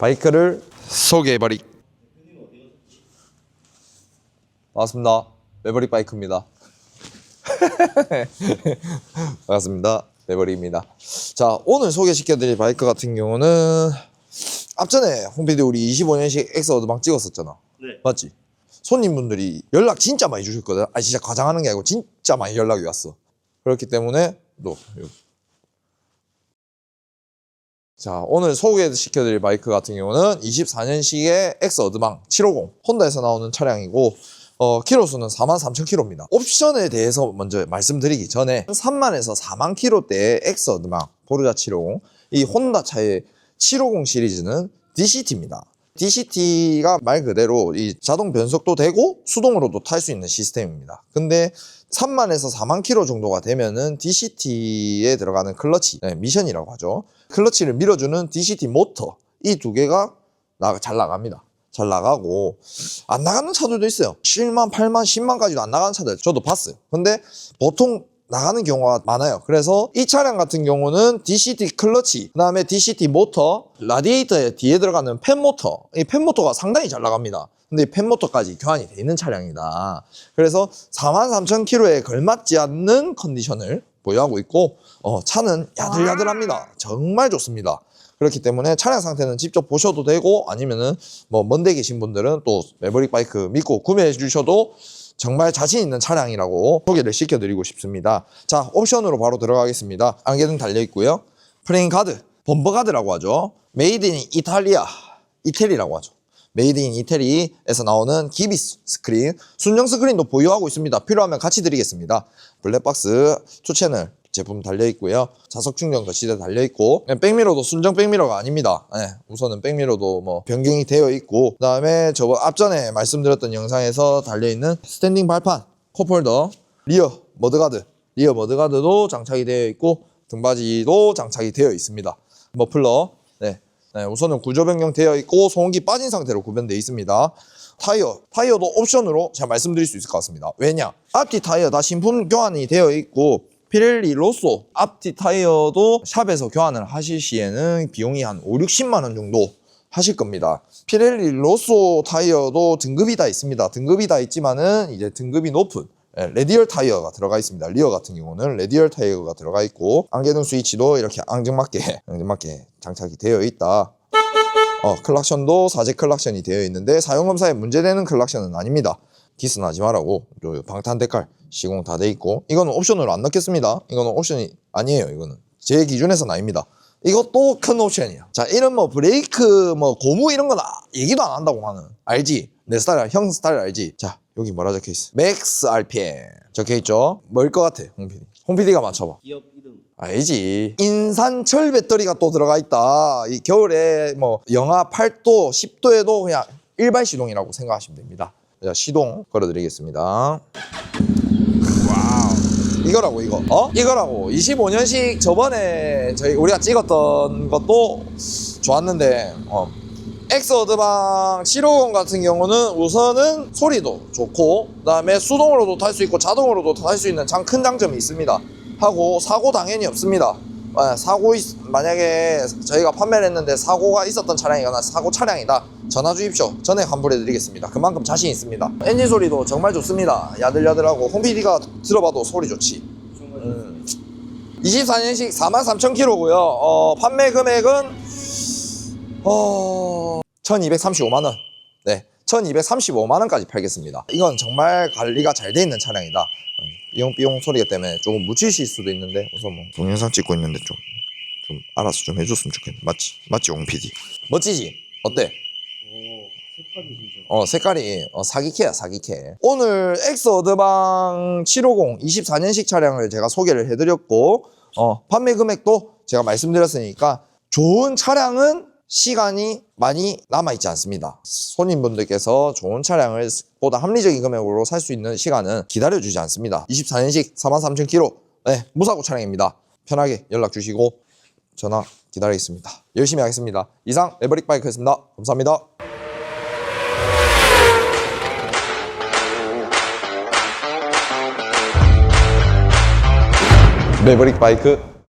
바이크를 소개해버리. 반갑습니다. 매버릭 바이크입니다. 반갑습니다. 매버릭입니다. 자 오늘 소개시켜드릴 바이크 같은 경우는 앞전에 홈피디 우리 25년식 엑스 어드방 찍었었잖아. 네. 맞지? 손님분들이 연락 진짜 많이 주셨거든. 아 진짜 과장하는 게 아니고 진짜 많이 연락이 왔어. 그렇기 때문에 또. 자 오늘 소개시켜드릴 바이크 같은 경우는 24년식의 엑스 어드방 750 혼다에서 나오는 차량이고 어, 키로수는 43,000km입니다. 옵션에 대해서 먼저 말씀드리기 전에 3만에서 4만 km대의 엑스 어드방 포르자 750 이 혼다 차의 750 시리즈는 DCT입니다. DCT가 말 그대로 이 자동 변속도 되고 수동으로도 탈 수 있는 시스템입니다. 근데 3만에서 4만 킬로 정도가 되면은 DCT에 들어가는 클러치, 네, 미션이라고 하죠. 클러치를 밀어주는 DCT 모터 이 두 개가 나, 잘 나갑니다. 잘 나가고 안 나가는 차들도 있어요. 7만, 8만, 10만까지도 안 나가는 차들 저도 봤어요. 근데 보통 나가는 경우가 많아요. 그래서 이 차량 같은 경우는 DCT 클러치, 그 다음에 DCT 모터, 라디에이터에 뒤에 들어가는 팬 모터, 이 팬 모터가 상당히 잘 나갑니다. 근데 이팬 모터까지 교환이 돼 있는 차량이다. 그래서 43,000km에 걸맞지 않는 컨디션을 보유하고 있고, 어, 차는 야들야들합니다. 정말 좋습니다. 그렇기 때문에 차량 상태는 직접 보셔도 되고 아니면은 뭐 먼데 계신 분들은 또 매버릭 바이크 믿고 구매해 주셔도 정말 자신 있는 차량이라고 소개를 시켜드리고 싶습니다. 자, 옵션으로 바로 들어가겠습니다. 안개등 달려 있고요. 프레임 가드, 범버 가드라고 하죠. 메이드 인 이탈리아, 이태리라고 하죠. 메이드 인 이태리에서 나오는 기비 스크린, 순정 스크린도 보유하고 있습니다. 필요하면 같이 드리겠습니다. 블랙박스 투 채널 제품 달려 있고요. 자석 충전 거치대 달려 있고 백미러도 순정 백미러가 아닙니다. 네, 우선은 백미러도 뭐 변경이 되어 있고 그 다음에 저번 앞전에 말씀드렸던 영상에서 달려 있는 스탠딩 발판, 컵홀더, 리어 머드가드, 리어 머드가드도 장착이 되어 있고 등받이도 장착이 되어 있습니다. 머플러, 네, 네, 우선은 구조 변경 되어 있고 소음기 빠진 상태로 구변되어 있습니다. 타이어, 타이어도 옵션으로 제가 말씀드릴 수 있을 것 같습니다. 왜냐? 앞뒤 타이어 다 신품 교환이 되어 있고 피렐리 로쏘 앞뒤 타이어도 샵에서 교환을 하실 시에는 비용이 한 5, 60만 원 정도 하실 겁니다. 피렐리 로쏘 타이어도 등급이 다 있습니다. 등급이 다 있지만은 이제 등급이 높은 예, 레디얼 타이어가 들어가 있습니다. 리어 같은 경우는 레디얼 타이어가 들어가 있고 안개등 스위치도 이렇게 앙증맞게 앙증맞게 장착이 되어 있다. 어, 클락션도 사제 클락션이 되어 있는데 사용검사에 문제되는 클락션은 아닙니다. 디스는 하지 말라고 요 방탄 데칼 시공 다 돼 있고 이거는 옵션으로 안 넣겠습니다. 이거는 옵션이 아니에요. 이거는 제 기준에서는 아닙니다. 이것도 큰 옵션이야. 자, 이런 뭐 브레이크 뭐 고무 이런 건 아- 얘기도 안 한다고 하는 알지? 내 스타일 형 스타일 알지? 자, 여기 뭐라 적혀 있어? 맥스 RPM 적혀 있죠? 뭘 것 같아, 홍PD? 홍PD가 맞춰봐. 기업 2등. 알지. 인산철 배터리가 또 들어가 있다. 이 겨울에 뭐 영하 8도, 10도에도 그냥 일반 시동이라고 생각하시면 됩니다. 자, 시동 걸어드리겠습니다. 이거라고 이거. 어? 이거라고. 25년식 저번에 저희 우리가 찍었던 것도 좋았는데 어. 엑스 어드방 750 같은 경우는 우선은 소리도 좋고 그 다음에 수동으로도 탈 수 있고 자동으로도 탈 수 있는 장큰 장점이 있습니다. 하고 사고 당연히 없습니다. 아, 사고 있- 만약에 저희가 판매를 했는데 사고가 있었던 차량이거나 사고 차량이다 전화 주십시오. 전액 환불해 드리겠습니다. 그만큼 자신 있습니다. 엔진 소리도 정말 좋습니다. 야들야들하고 홈PD가 들어봐도 소리 좋지. 음. 24년식 43,000km고요. 어, 판매 금액은 어, 1235만 원. 네. 1235만 원까지 팔겠습니다. 이건 정말 관리가 잘 돼 있는 차량이다. 음, 삐용삐용 소리가 때문에 조금 묻히실 수도 있는데 우선 뭐 동영상 찍고 있는데 좀, 좀 알아서 좀 해줬으면 좋겠네. 맞지? 맞지, 옹 PD? 멋지지? 어때? 어 색깔이 어, 사기캐야 사기캐 오늘 엑스 어드방 750 24년식 차량을 제가 소개를 해드렸고 어, 판매 금액도 제가 말씀드렸으니까 좋은 차량은 시간이 많이 남아있지 않습니다. 손님분들께서 좋은 차량을 보다 합리적인 금액으로 살 수 있는 시간은 기다려주지 않습니다. 24년식 43,000km 네, 무사고 차량입니다. 편하게 연락 주시고 전화 기다리겠습니다. 열심히 하겠습니다. 이상 레버릭 바이크였습니다. 감사합니다. 매버릭 바이크